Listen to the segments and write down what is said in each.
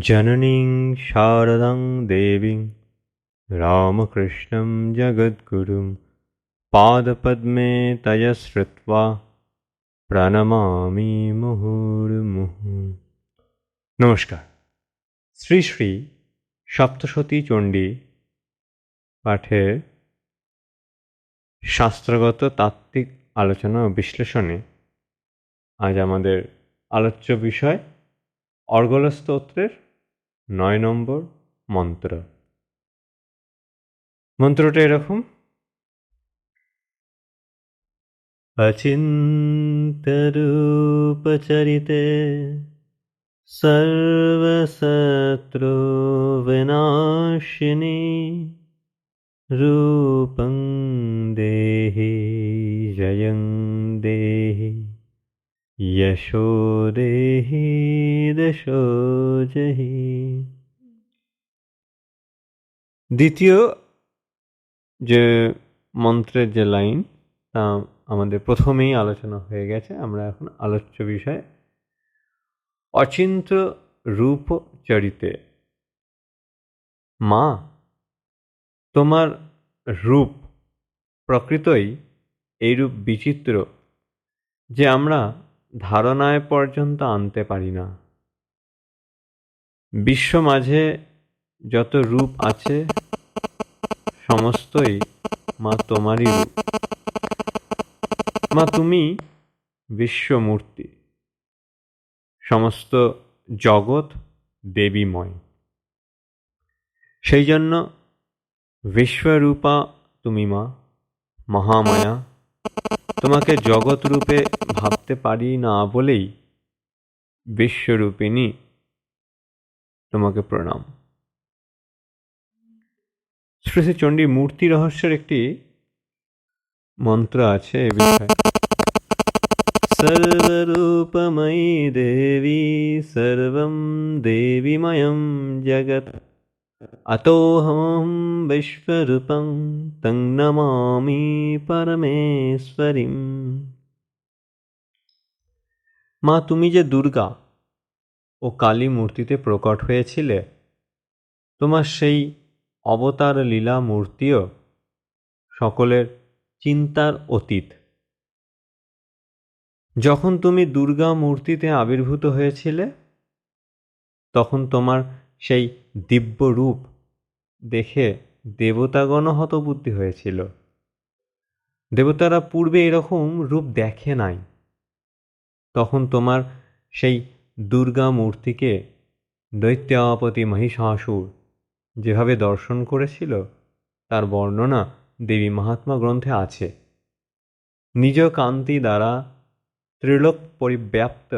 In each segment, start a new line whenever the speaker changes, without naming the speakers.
জননীং শারদাং দেবীং রামকৃষ্ণম জগদ্গুরু পাদপদ্মে তয়শ্রুত্বা প্রণমামি মুহুর্মুহু। নমস্কার। শ্রী শ্রী সপ্তশতী চণ্ডী পাঠের শাস্ত্রগত তাত্ত্বিক আলোচনা ও বিশ্লেষণে আজ আমাদের আলোচ্য বিষয় অর্গলস্তোত্রের নয় নম্বর মন্ত্র মন্ত্রটা এরকম अचिन्तरूपचरिते सर्वशत्रुविनाशिनी रूपं देहि जयं देहि यशो देहि दशो जहि দ্বিতীয় যে মন্ত্রের যে লাইন তা আমাদের প্রথমেই আলোচনা হয়ে গেছে আমরা এখন আলোচ্য বিষয় অচিন্ত রূপ চরিতে মা তোমার রূপ প্রকৃতই এইরূপ বিচিত্র যে আমরা ধারণায় পর্যন্ত আনতে পারি না। বিশ্ব মাঝে যত রূপ আছে, সমস্তই মা তোমারই রূপ। মা তুমি বিশ্বমূর্তি। সমস্ত জগৎ দেবীময়। সেই জন্য বিশ্বরূপা তুমি মা, মহামায়া। তোমাকে জগৎ রূপে ভাবতে পারি না বলেই বিশ্বরূপিণী তোমাকে প্রণাম। শ্রী শ্রী চণ্ডী মূর্তি রহস্যের একটি মন্ত্র আছে এ বিষয়ে। সর্বরূপময়ী দেবী, সর্বম দেবীময়ম জগৎ। অতোহম বিশ্বরূপং তং নমামি পরমেশ্বরীম মা, তুমি যে দুর্গা ও কালী মূর্তিতে প্রকট হয়েছিলে, তোমার সেই অবতার লীলা মূর্তিও সকলের চিন্তার অতীত। যখন তুমি দুর্গা মূর্তিতে আবির্ভূত হয়েছিলে, তখন তোমার সেই দিব্য রূপ দেখে দেবতাগণ হতবুদ্ধি হয়েছিল। দেবতারা পূর্বে এরকম রূপ দেখে নাই। তখন তোমার সেই দুর্গা মূর্তিকে দৈত্যাপতি মহিষাসুর যেভাবে দর্শন করেছিল, তার বর্ণনা দেবী মহাত্মা গ্রন্থে আছে। নিজ কান্তি দ্বারা ত্রিলোক পরিব্যাপ্ত,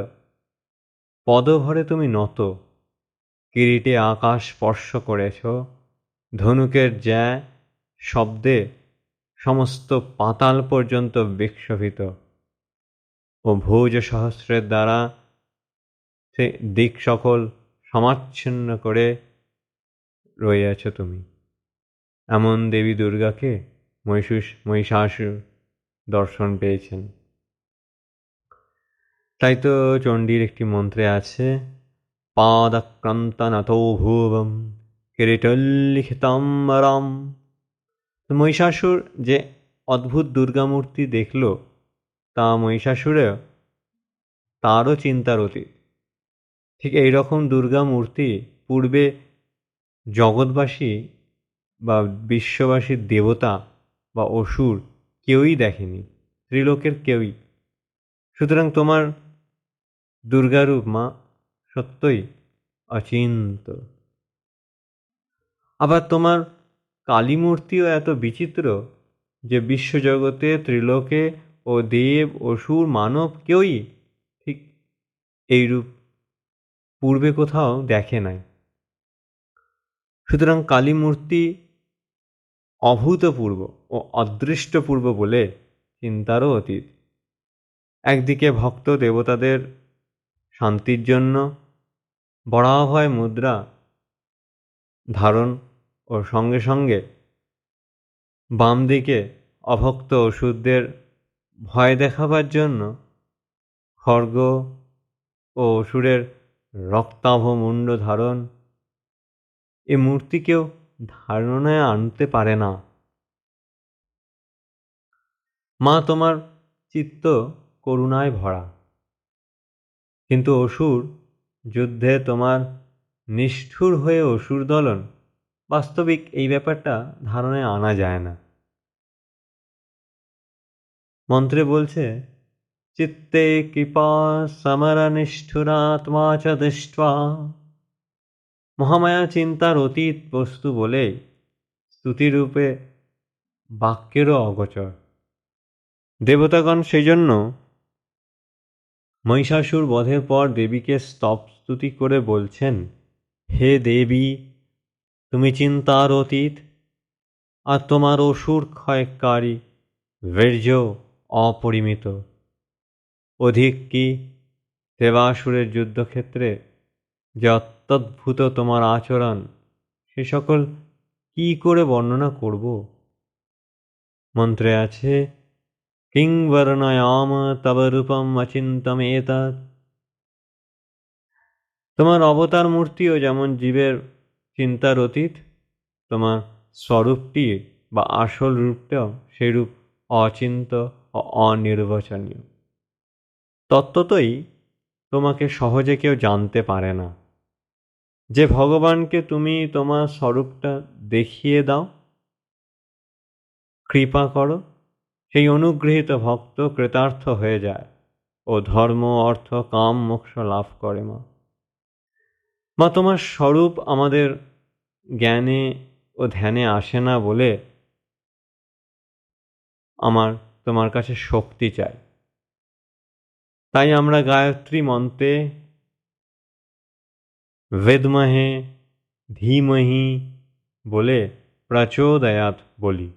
পদভরে তুমি নত কিরিটে আকাশ স্পর্শ করেছ, ধনুকের জ্যা শব্দে সমস্ত পাতাল পর্যন্ত বিক্ষোভিত। ও ভোজ সহস্রের দ্বারা সে দিক সকল সমাচ্ছিন্ন করে রয়েছ তুমি। এমন দেবী দুর্গাকে মহিষুষ, মহিষাসুর দর্শন পেয়েছেন। তাই তো চণ্ডীর একটি মন্ত্রে আছে পাদাক্রান্তনতো ভুবম কিরিটল্লিখিতাম্বরম মহিষাসুর যে অদ্ভুত দুর্গামূর্তি দেখল তা মহিষাসুরে তারও চিন্তার অতীত ঠিক এইরকম দুর্গা মূর্তি পূর্বে জগৎবাসী বা বিশ্ববাসীর দেবতা বা অসুর কেউই দেখেনি ত্রিলোকের কেউই সুতরাং তোমার দুর্গারূপ মা সত্যই অচিন্ত। আবার তোমার কালী মূর্তিও এত বিচিত্র যে বিশ্বজগতে ত্রিলোকে ও দেব অসুর মানব কেউই ঠিক এইরূপ পূর্বে কোথাও দেখে নাই। সুতরাং কালী মূর্তি অভূতপূর্ব ও অদৃষ্টপূর্ব বলে চিন্তারও অতীত। একদিকে ভক্ত দেবতাদের শান্তির জন্য বরাভয় মুদ্রা ধারণ ও সঙ্গে সঙ্গে বাম দিকে অভক্ত ওষুধদের ভয় দেখাবার জন্য খর্গ ও অসুরের রক্তাভ মুণ্ড ধারণ এ মূর্তিকেও ধারণায় আনতে পারে না। মা, তোমার চিত্ত করুণায় ভরা। কিন্তু অসুর যুদ্ধে তোমার নিষ্ঠুর হয়ে অসুর দলন, বাস্তবিক এই ব্যাপারটা ধারণায় আনা যায় না। মন্ত্রে বলছে, চিত্তে কৃপা সমরা নিষ্ঠুরাত্মা চ দৃষ্টা। মহামায়া চিন্তার অতীত বস্তু বলে স্তুতিরূপে বাক্যেরও অগোচর। দেবতাগণ সেই জন্য মহিষাসুর বধের পর দেবীকে স্তব স্তুতি করে বলছেন, হে দেবী, তুমি চিন্তার অতীত আর তোমার অসুর ক্ষয়কারী বীর্য অপরিমিত। অধিক কি দেবাসুরের যুদ্ধক্ষেত্রে যে অত্যদ্ভুত তোমার আচরণ, সে সকল কি করে বর্ণনা করব? মন্ত্রে আছে, কিং বর্ণয়াম তব রূপম অচিন্তম এতৎ তোমার অবতার মূর্তিও যেমন জীবের চিন্তার অতীত, তোমার স্বরূপটি বা আসল রূপটাও সেই রূপ অচিন্ত ও অনির্বচনীয়। তত্ত্বতই তোমাকে সহজে কেউ জানতে পারে না। যে ভগবানকে তুমি তোমার স্বরূপটা দেখিয়ে দাও, কৃপা করো, সেই অনুগৃহীত ভক্ত কৃতার্থ হয়ে যায় ও ধর্ম, অর্থ, কাম, মোক্ষ লাভ করে মা। মা, তোমার স্বরূপ আমাদের জ্ঞানে ও ধ্যানে আসে না বলে আমার, তোমার কাছে শক্তি চাই। তাই আমরা গায়ত্রী মন্ত্রে বেদমহে ধীমহি বলে প্রচোদয়াত বলি।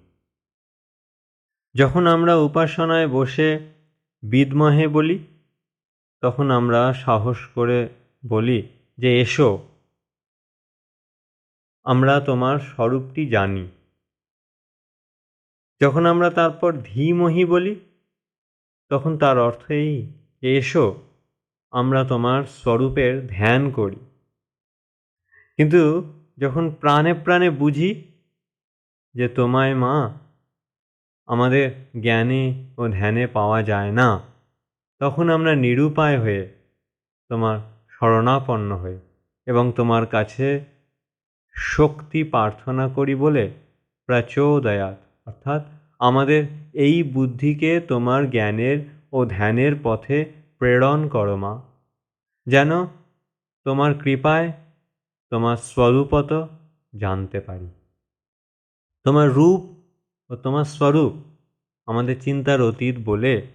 যখন আমরা উপাসনায় বসে বিদমহে বলি, তখন আমরা সাহস করে বলি যে এসো। আমরা তোমার স্বরূপটি জানি। যখন আমরা তারপর ধীমহি বলি, তখন তার অর্থ এই, যে এসো, আমরা তোমার স্বরূপের ধ্যান করি। কিন্তু যখন প্রাণে প্রাণে বুঝি যে তোমায় মা, আমাদের জ্ঞানে ও ধ্যানে পাওয়া যায় না, তখন আমরা নিরুপায় হয়ে তোমার শরণাপন্ন হই এবং তোমার কাছে শক্তি প্রার্থনা করি বলে প্রচোদয়াত। অর্থাৎ আমাদের এই বুদ্ধিকে তোমার জ্ঞানের ও ধ্যানের পথে প্রেরণ করো মা। যেন তোমার কৃপায় তোমার স্বরূপত জানতে পারি। তোমার রূপ ও তোমার স্বরূপ আমাদের চিন্তার অতীত বলে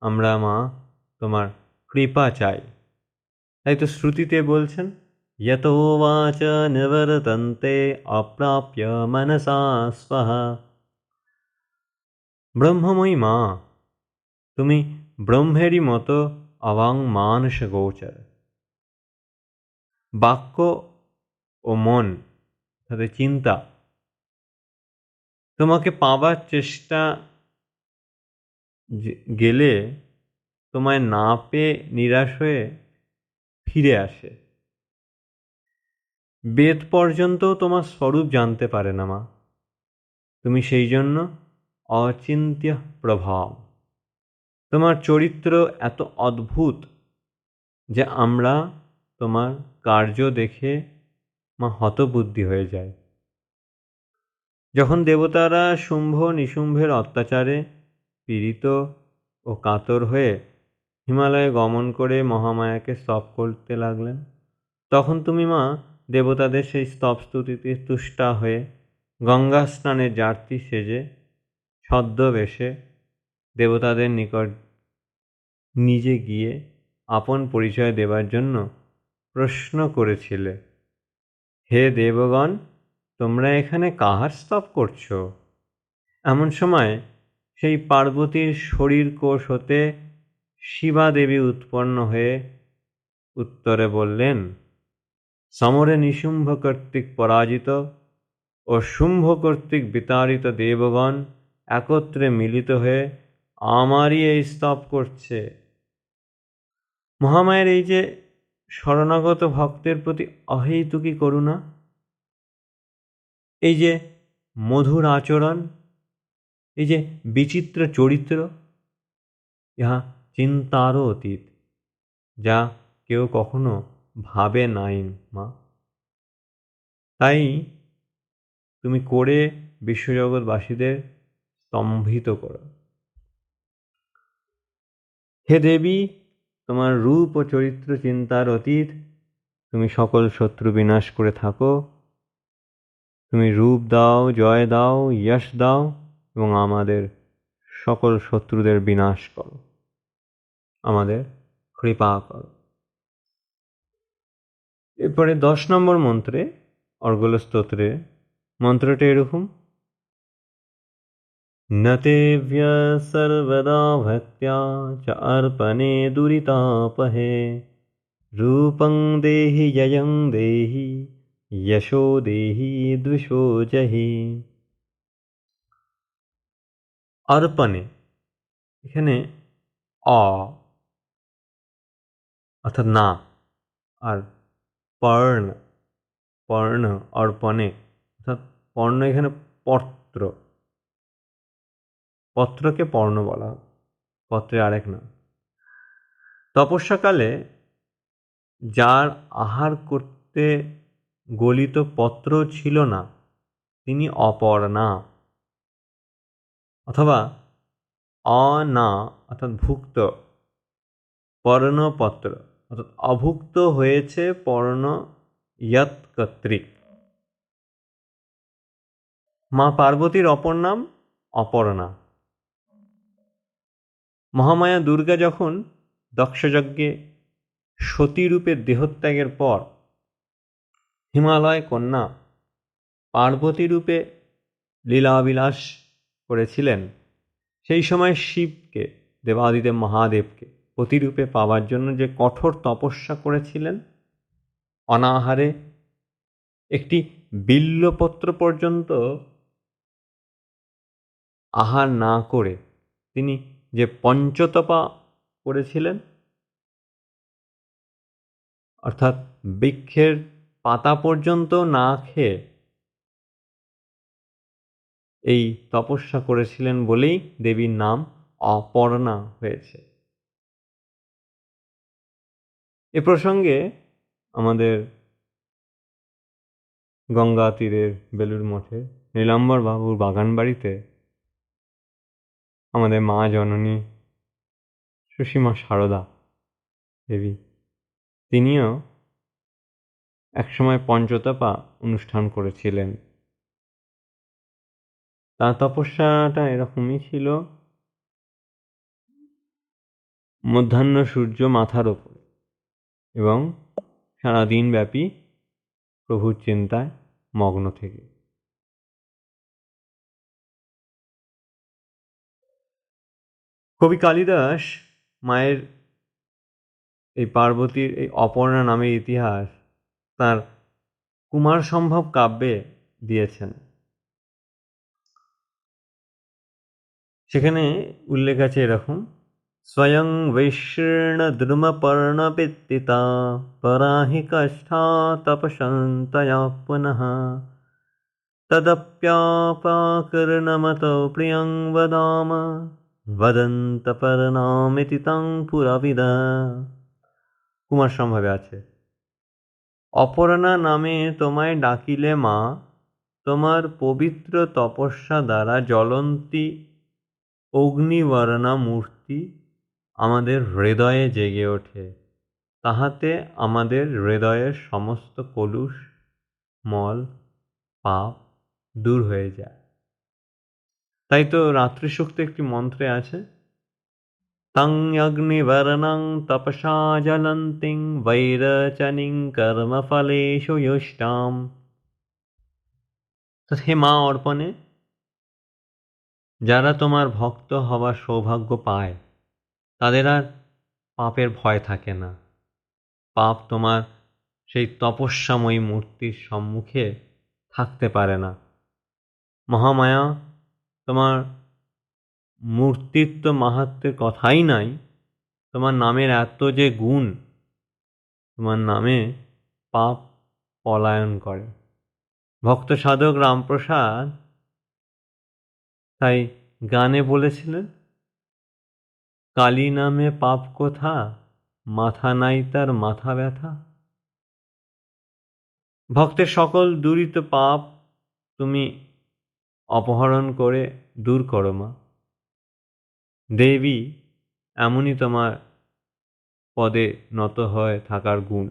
আমরা মা তোমার কৃপা চাই। তাই তো শ্রুতিতে বলছেন ইয়তোবাচ নিবর্তন্তে অপ্রাপ্য মনসা স্পহা ব্রহ্মময়ী মা তুমি ব্রহ্মেরই মতো অবাং মানস গোচর। বাক্য ও মন তাদের চিন্তা, তোমাকে পাবার চেষ্টা গেলে তোমায় না পেয়ে নিরাশ হয়ে ফিরে আসে। বেদ পর্যন্ত তোমার স্বরূপ জানতে পারে না, মা। তুমি সেই জন্য অচিন্ত্য প্রভাব। তোমার চরিত্র এত অদ্ভুত যে আমরা তোমার কার্য দেখে মা হতবুদ্ধি হয়ে যায় যখন দেবতারা শুম্ভ নিশুম্ভের অত্যাচারে পীড়িত ও কাতর হয়ে হিমালয়ে গমন করে মহামায়াকে স্তব করতে লাগলেন। তখন তুমি মা দেবতাদের সেই স্তব স্তুতিতে তুষ্টা হয়ে গঙ্গা স্নানের জার্তি সেজে ছদ্মবেশে দেবতাদের নিকট নিজে গিয়ে আপন পরিচয় দেবার জন্য প্রশ্ন করেছিলে, হে দেবগণ, তোমরা এখানে কাহার স্তব করছ? এমন সময় সেই পার্বতীর শরীর কোষ হতে শিবা দেবী উৎপন্ন হয়ে উত্তরে বললেন, সমরে নিশুম্ভ কর্তৃক পরাজিত ও শুম্ভ কর্তৃক বিতাড়িত দেবগণ একত্রে মিলিত হয়ে আমারই এই স্তব করছে। মহামায়ের এই যে শরণাগত ভক্তের প্রতি অহেতুকি করুণা, এই যে মধুর আচরণ, এই যে বিচিত্র চরিত্র, ইহা চিন্তারও অতীত, যা কেউ কখনো ভাবে নাই, মা। তাই তুমি করে বিশ্বজগৎবাসীদের স্তম্ভিত করো। হে দেবী, তোমার রূপ ও চরিত্র চিন্তার অতীত, তুমি সকল শত্রু বিনাশ করে থাকো। তুমি রূপ দাও, জয় দাও যশ দাও এবং আমাদের সকল শত্রুদের বিনাশ করো। আমাদের কৃপা করো এরপরে দশ নম্বর মন্ত্রে অর্গল স্তোত্রে মন্ত্রটা এরকম न तेव्य सर्वदा भक्त्या च अर्पणे दुरितापहे रूपं देहि ययं देहि यशो देहि द्विषो जहि অর্পণে এখানে অ অর্থাৎ না আর পর্ণ পর্ণ, অর্পণে, অর্থাৎ পর্ণ এখানে পত্র। পত্রকে পর্ণ বলা পত্রে আরেক না তপস্যাকালে যার আহার করতে গলিত পত্র ছিল না, তিনি অপর্ণা। অথবা অনা, অর্থাৎ ভুক্ত, পর্ণপত্র। অর্থাৎ অভুক্ত হয়েছে পর্ণ ইয়ৎ কর্তৃক মা পার্বতীর অপর নাম অপর্ণা। মহামায়া দুর্গা যখন দক্ষযজ্ঞে সতীরূপে দেহত্যাগের পর হিমালয় কন্যা পার্বতী রূপে লীলাবিলাস করেছিলেন, সেই সময় শিবকে, দেবাদিদেব মহাদেবকে প্রতিরূপে পাওয়ার জন্য যে কঠোর তপস্যা করেছিলেন, অনাহারে একটি বিল্লপত্র পর্যন্ত আহার না করে তিনি যে পঞ্চতপা করেছিলেন, অর্থাৎ বৃক্ষের পাতা পর্যন্ত না খেয়ে এই তপস্যা করেছিলেন বলেই দেবীর নাম অপর্ণা হয়েছে। এ প্রসঙ্গে আমাদের গঙ্গা তীরের বেলুর মঠে নীলাম্বর বাবুর বাগান বাড়িতে আমাদের মা জননী সুষীমা সারদা দেবী, তিনিও একসময় পঞ্চতপা অনুষ্ঠান করেছিলেন। তার তপস্যাটা এরকমই ছিল, মধ্যাহ্ন সূর্য মাথার ওপরে। এবং সারাদিন ব্যাপী প্রভুর চিন্তায় মগ্ন থেকে। কবি কালিদাস মায়ের এই পার্বতীর এই অপর্ণা নামের ইতিহাস তার কুমার সম্ভব কাব্যে দিয়েছেন। সেখানে উল্লেখ আছে এরকম স্বয়ং বৈশীর্ণ দ্রুমপর্ণপিত্তিতা পরাহি কষ্ঠা তপসন্তয়া পুনঃ তদপ্যাপাকর্ণমতো প্রিয়ং বদাম বদন্তপর্ণামিতি তং পুরাবিদ কুমার সম্ভবে আছে। অপর্ণা নামে তোমায় ডাকিলে মা, তোমার পবিত্র তপস্যা দ্বারা জ্বলন্তী অগ্নিবর্ণা মূর্তি আমাদের হৃদয়ে জেগে ওঠে। তাহাতে আমাদের হৃদয়ের সমস্ত কলুষ, মল, পাপ দূর হয়ে যায়। তাই তো রাত্রিশক্তি একটি মন্ত্রে আছে তং অগ্নিবর্ণং তপসা জলন্তিং বৈরচনিং কর্মফলেশু ইষ্টাম হে মা অর্পণে, যারা তোমার ভক্ত হওয়ার সৌভাগ্য পায় তাদের আর পাপের ভয় থাকে না। পাপ তোমার সেই তপস্যাময়ী মূর্তির সম্মুখে থাকতে পারে না। মহামায়া তোমার মূর্তির তো মাহাত্মের কথাই নাই, তোমার নামের এত যে গুণ, তোমার নামে পাপ পলায়ন করে। ভক্ত সাধক রামপ্রসাদ তাই গানে বলেছিলেন কালী নামে পাপ কোথা, মাথা নাই তার মাথা ব্যথা। ভক্তের সকল দূরিত পাপ তুমি অপহরণ করে দূর করো মা। দেবী, এমনই তোমার পদে নত হয়ে থাকার গুণ।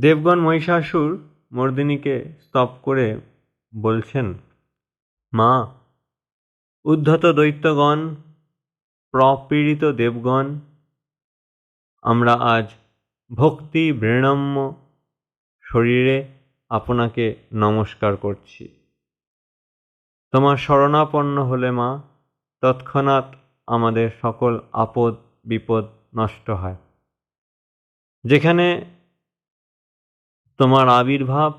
দেবগণ মহিষাসুর মর্দিনীকে স্তব করে বলছেন, মা, উদ্ধত দৈত্যগণ প্রপীড়িত দেবগণ, আমরা আজ ভক্তি বৃণম্য শরীরে আপনাকে নমস্কার করছি। তোমার শরণাপন্ন হলে মা, তৎক্ষণাৎ আমাদের সকল আপদ বিপদ নষ্ট হয়। যেখানে তোমার আবির্ভাব,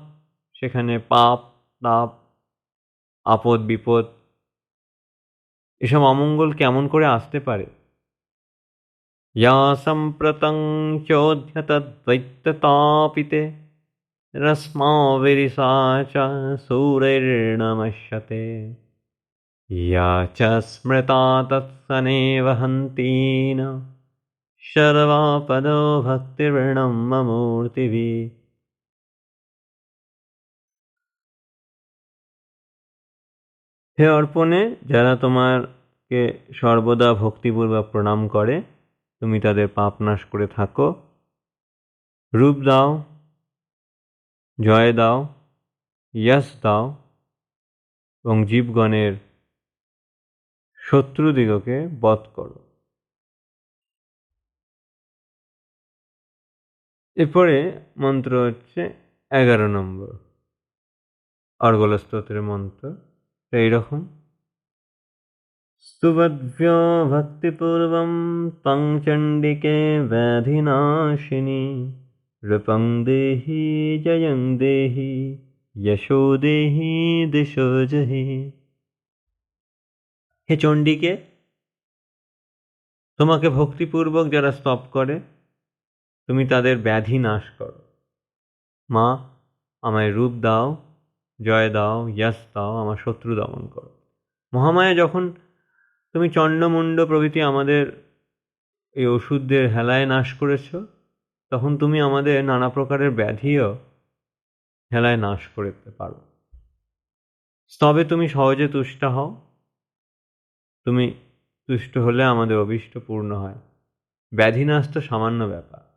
সেখানে পাপ, তাপ, আপদ বিপদ এসব অমঙ্গল কেমন করে আসতে পারে ইয়া সম্প্রতং চোদ্যতদ্বৈত্যতাপিতে রশ্মাবিরিসা চ সূরৈর্নমস্যতে या च स्मृता तत्सनेव हन्तीन सर्वापदो भक्तिर्णं ममूर्तिभिः হে অর্পণে, যারা তোমারকে সর্বদা ভক্তিপূর্বক প্রণাম করে, তুমি তাদের পাপ নাশ করে থাকো। রূপ দাও, জয় দাও, ইয়াস দাও, এবং জীবগণের শত্রুদিগকে বধ করো। এরপরে মন্ত্র হচ্ছে এগারো নম্বর অর্গল স্তোত্রের মন্ত্র। এইরকম स्तुवद्भ्य भक्तिपूर्वं तं चण्डिके व्याधिनाशिनी रूपं देहि जयं देहि यशो देहि दिशो जहि হে চণ্ডীকে তোমাকে ভক্তিপূর্বক যারা স্তব করে তুমি তাদের ব্যাধি নাশ করো মা আমায় রূপ দাও জয় দাও, ইয়াস দাও, আমার শত্রু দমন করো। মহামায়া, যখন তুমি চণ্ডমুণ্ড প্রভৃতি আমাদের এই ওষুধদের হেলায় নাশ করেছ, তখন তুমি আমাদের নানা প্রকারের ব্যাধিও হেলায় নাশ করতে পারো। স্তবে তুমি সহজে তুষ্ট হও। তুমি তুষ্ট হলে আমাদের অভিষ্ট পূর্ণ হয়। ব্যাধিনাশ তো সামান্য ব্যাপার।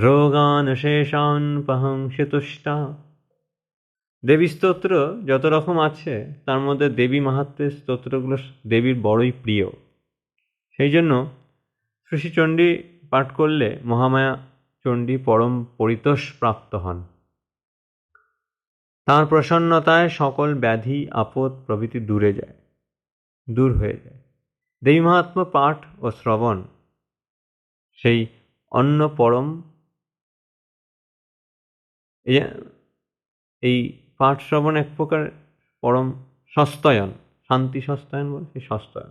রোগান শেষান পহংসে তুষ্টা দেবী স্তোত্র যত রকম আছে, তার মধ্যে দেবী মাহাত্মের স্তোত্রগুলো দেবীর বড়ই প্রিয়। সেই জন্য শ্রী পাঠ করলে মহামায়া চণ্ডী পরম পরিতোষ প্রাপ্ত হন। তাঁর প্রসন্নতায় সকল ব্যাধি, আপদ প্রভৃতি দূরে যায়, দূর হয়ে যায়। দেবী মাহাত্ম পাঠ ও শ্রবণ সেই অন্য পরম এই পাঠ শ্রবণ এক প্রকার পরম সস্তয়ন, শান্তি সস্তায়ন বলে সেই সস্তায়ন।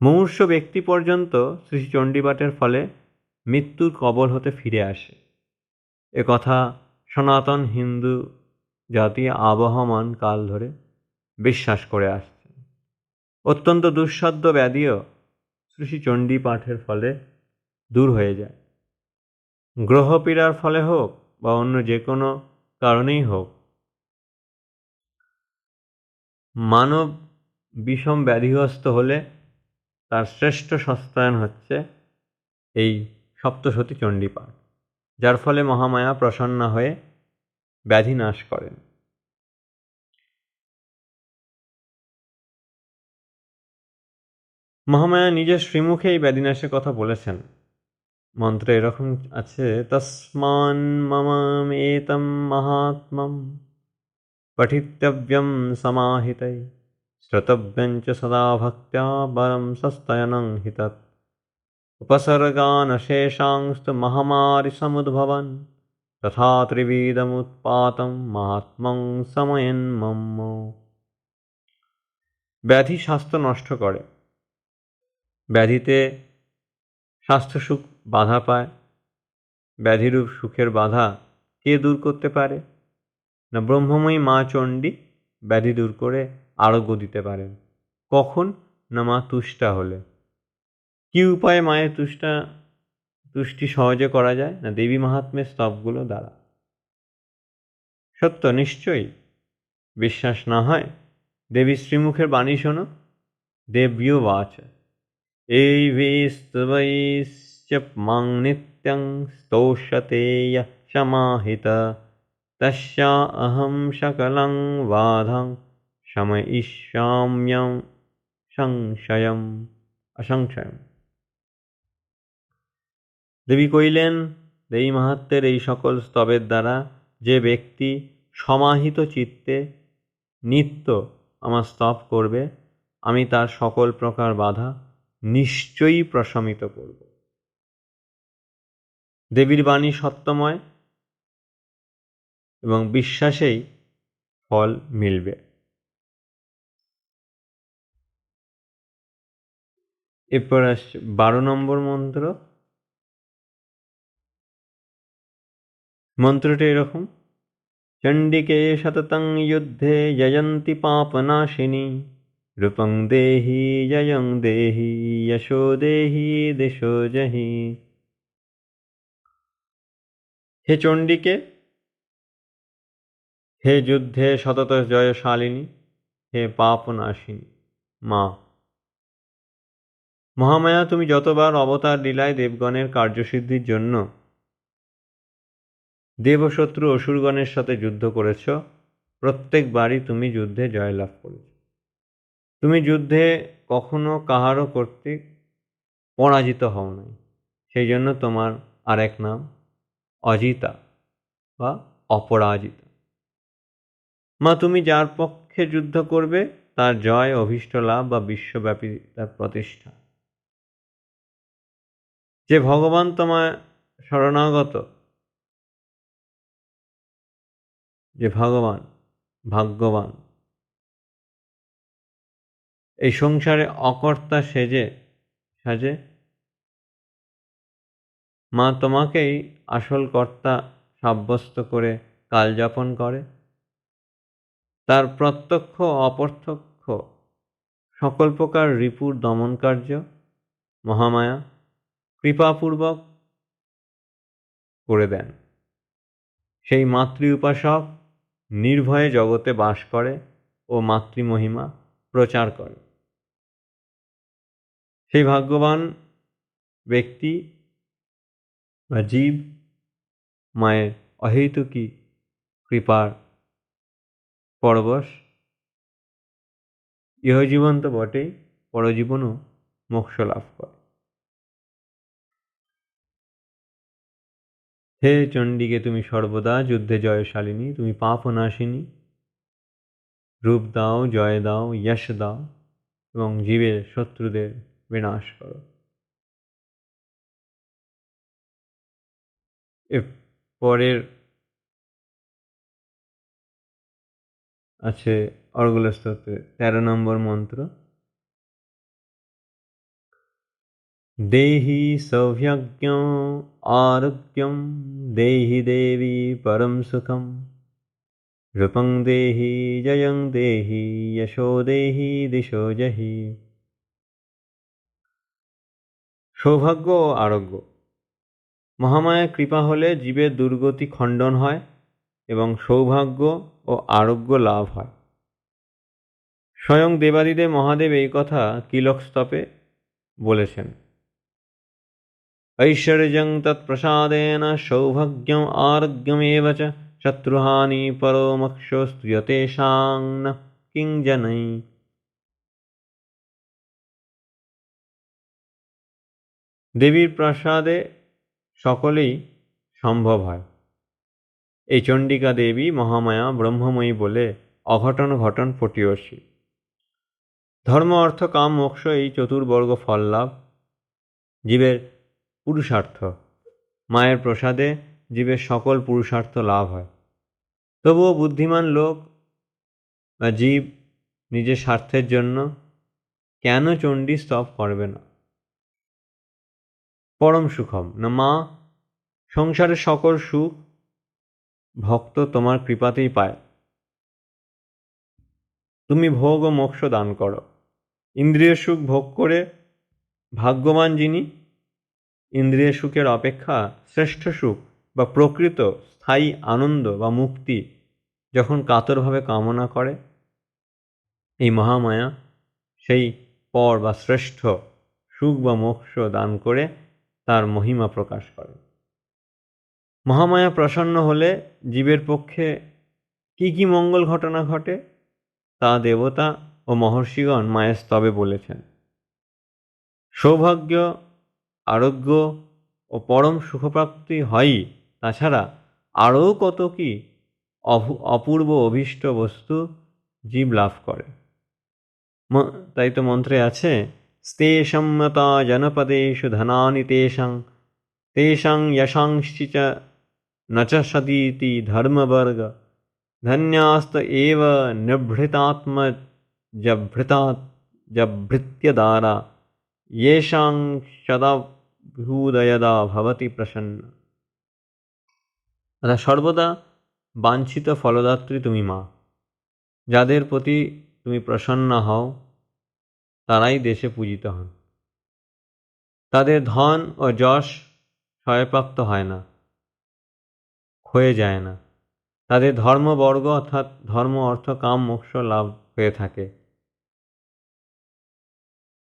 মুমূর্ষ ব্যক্তি পর্যন্ত শ্রী চণ্ডীপাঠের ফলে মৃত্যুর কবল হতে ফিরে আসে। এ কথা সনাতন হিন্দু জাতি আবহমান কাল ধরে বিশ্বাস করে আসছে। অত্যন্ত দুঃসাধ্য ব্যাধিও শ্রী চণ্ডী পাঠের ফলে দূর হয়ে যায়। গ্রহপীড়ার ফলে হোক বা অন্য যে কোনো কারণেই হোক মানব বিষম ব্যাধিগ্রস্ত হলে তার শ্রেষ্ঠ সস্তায়ন হচ্ছে এই সপ্তশতী চণ্ডীপাঠ, যার ফলে মহামায়া প্রসন্ন হয়ে ব্যাধি নাশ করেন। মহামায়া নিজের শ্রীমুখে এই ব্যাধিনাশের কথা বলেছেন। মন্ত্রে এরকম আছে, তস্মান মমাম এতম মহাত্মম। পঠিতব্যম সমাহিতৈ শ্রোতব্যঞ্চ সদা ভক্ত্যা বরম সস্তয়নং হিতৎ উপসর্গানশেষাংস্তু মহামারি সমুদ্ভবন তথা ত্রিবিদমুৎপাতম মহাত্মং সময়েন মম্ম ব্যাধি স্বাস্থ্য নষ্ট করে। ব্যাধিতে স্বাস্থ্য সুখ বাধা পায়। ব্যাধিরূপ সুখের বাধা কে দূর করতে পারে? না ব্রহ্মময়ী মা চণ্ডী ব্যাধি দূর করে আরোগ্য দিতে পারেন। কখন? না মা তুষ্টা হলে। কি উপায়ে মায়ের তুষ্টা, তুষ্টি সহজে করা যায়? না দেবী মাহাত্মের স্তবগুলো দ্বারা। সত্য, নিশ্চয়ই। বিশ্বাস না হয়? দেবী শ্রীমুখের বাণী শোনো। দেব্যো বাচ। এই বিস্তবৈশ্চ মাং নিত্যং স্তোষতে সমাহিত। তস্যা অহম সকলং বাধাং শময়িষ্যাম্যং সংশয়ম অসংশয়ম দেবী কইলেন, দেবী মাহাত্মের এই সকল স্তবের দ্বারা যে ব্যক্তি সমাহিত চিত্তে নিত্য আমার স্তব করবে, আমি তার সকল প্রকার বাধা নিশ্চয়ই প্রশমিত করব। দেবীর বাণী সত্যময় এবং বিশ্বাসেই ফল মিলবে। এরপর আসছে বারো নম্বর মন্ত্র। মন্ত্রটি এরকম, চণ্ডিকে শততং যুদ্ধে জয়ন্তি পাপনাশিনী, রূপং দেহি জয়ং দেহি যশো দেহি দেশো জহি। হে চণ্ডিকে হে যুদ্ধে সতত জয়শালিনী, হে পাপনাশিনী, মা। মহামায়া, তুমি যতবার অবতার লীলায় দেবগণের কার্যসিদ্ধির জন্য, দেবশত্রু অসুরগণের সাথে যুদ্ধ করেছ প্রত্যেকবারই তুমি যুদ্ধে জয়লাভ করেছ। তুমি যুদ্ধে কখনো কাহারও কর্তৃক পরাজিত হও নাই। সেই জন্য তোমার আরেক নাম অজিতা বা অপরাজিতা। মা, তুমি যার পক্ষে যুদ্ধ করবে, তার জয়, অভীষ্ট লাভ বা বিশ্বব্যাপী তার প্রতিষ্ঠা। যে ভগবান তোমায় শরণাগত, যে ভগবান ভাগ্যবান, এই সংসারে অকর্তা সেজে, সাজে, মা তোমাকেই আসল কর্তা সাব্যস্ত করে কাল যাপন করে। তার প্রত্যক্ষ, অপ্রত্যক্ষ সকল প্রকার রিপুর দমন কার্য, মহামায়া কৃপাপূর্বক করে দেন। সেই মাতৃ উপাসক নির্ভয়ে জগতে বাস করে ও মাতৃমহিমা প্রচার করে। সেই ভাগ্যবান ব্যক্তি বা জীব মায়ের অহেতুকী কৃপার পরবশ? ইহজীবন তো বটেই, পরজীবনও মোক্ষ লাভ করে। হে চণ্ডীকে তুমি সর্বদা যুদ্ধে জয়শালিনী, তুমি পাপ নাশিনী রূপ দাও, জয় দাও, যশ দাও, এবং জীবের শত্রুদের বিনাশ করো। পরের আছে অর্গল স্তোত্রে তেরো নম্বর মন্ত্র। দেহি সৌভাগ্য আরোগ্যম, দেহি দেবী পরম সুখম। রূপং দেহি জয়ং দেহি, যশো দেহি দিশো জহি। সৌভাগ্য ও আরোগ্য। মহামায়া কৃপা হলে জীবের দুর্গতি খণ্ডন হয় এবং সৌভাগ্য ও আরোগ্য লাভ হয়। স্বয়ং দেবাদিদে মহাদেব এই কথা কিলক স্তপে বলেছেন। ঐশ্বর্যং তৎপ্রসাদেন সৌভাগ্যম আরোগ্যমেব চ শত্রুহানি পরমক্ষতে ন দেবীর প্রসাদে সকলেই সম্ভব হয়। এই চণ্ডিকা দেবী মহামায়া ব্রহ্মময়ী বলে অঘটন ঘটন পটিয়সী ধর্ম, অর্থ, কাম, মোক্ষ এই চতুর্বর্গ ফল লাভ। জীবের পুরুষার্থ। মায়ের প্রসাদে জীবের সকল পুরুষার্থ লাভ হয়। তবুও বুদ্ধিমান লোক বা জীব নিজের স্বার্থের জন্য কেন চণ্ডী স্তব করবে না? পরম সুখম। না মা, সংসারের সকল সুখ ভক্ত তোমার কৃপাতেই পায়। তুমি ভোগ ও মোক্ষ দান করো। ইন্দ্রিয় সুখ ভোগ করে ভাগ্যবান যিনি, ইন্দ্রিয় সুখের অপেক্ষা শ্রেষ্ঠ সুখ বা প্রকৃত স্থায়ী আনন্দ বা মুক্তি যখন কাতরভাবে কামনা করে, এই মহামায়া সেই পর বা শ্রেষ্ঠ সুখ বা মোক্ষ দান করে তার মহিমা প্রকাশ করে। মহামায়া প্রসন্ন হলে জীবের পক্ষে কি কি মঙ্গল ঘটনা ঘটে, তা দেবতা ও মহর্ষিগণ মায়ের স্তবে বলেছেন। সৌভাগ্য, আরোগ্য ও পরম সুখপ্রাপ্তি হয়ই। তাছাড়া আরও কত কি অপূর্ব অভীষ্ট বস্তু জীব লাভ করে। তাই তো মন্ত্রে আছে স্তেষম্যতা জনপদেশু ধনানি তেষাং তেষাং যশাংশ্চিচা न च सतीति धर्मवर्ग धन्यास्त एव निभृतात्मजभृतात् जभृत्यदारा येषां সদাভূদয়দা ভবতি প্রসন্ন অর্থাৎ সর্বদা বাঞ্ছিত ফলদাত্রী তুমি মা যাদের প্রতি তুমি প্রসন্ন হও তারাই দেশে পূজিত হন তাদের ধন ও যশ ক্ষয়প্রাপ্ত হয় না ক্ষয়ে যায় না। তাদের ধর্মবর্গ অর্থাৎ ধর্ম, অর্থ, কাম, মোক্ষ লাভ হয়ে থাকে।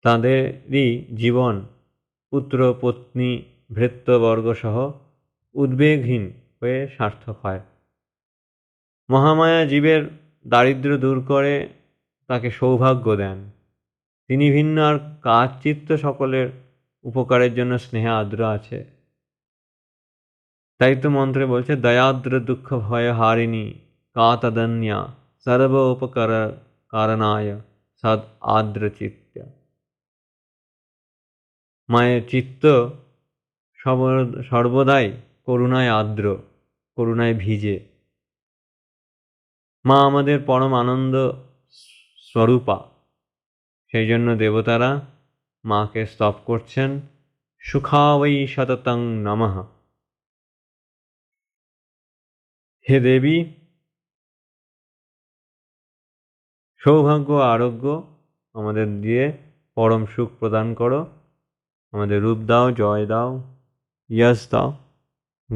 তাঁদেরই জীবন পুত্র, পত্নী ভৃত্যবর্গ সহ উদ্বেগহীন হয়ে সার্থক হয়। মহামায়া জীবের দারিদ্র দূর করে তাকে সৌভাগ্য দেন। তিনি ভিন্ন আর কাজ, চিত্ত সকলের উপকারের জন্য স্নেহে আদ্র আছে। তাই তো মন্ত্রে বলছে, দয়াদ্র দুঃখ ভয় হারিণী, কাতদন্যা উপকার কারণায় সদ আদ্র চিত্ত। মায়ের চিত্ত সর্বদাই করুণায় আর্দ্র করুণায় ভিজে। মা আমাদের পরম আনন্দ স্বরূপা। সেই জন্য দেবতারা মাকে স্তব করছেন, সুখাবৈ শততং নমঃ। হে দেবী, সৌভাগ্য আরোগ্য আমাদের দিয়ে পরম সুখ প্রদান করো। আমাদের রূপ দাও, জয় দাও, ইয়াস দাও,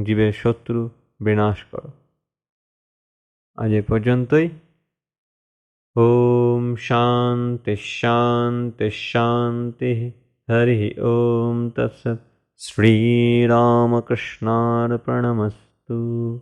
জীবের শত্রু বিনাশ করো। আজ এ পর্যন্তই। ওম শান্তি শান্তি শান্তি, হরি ওম তৎসৎ। শ্রীরামকৃষ্ণার্পণমস্তু।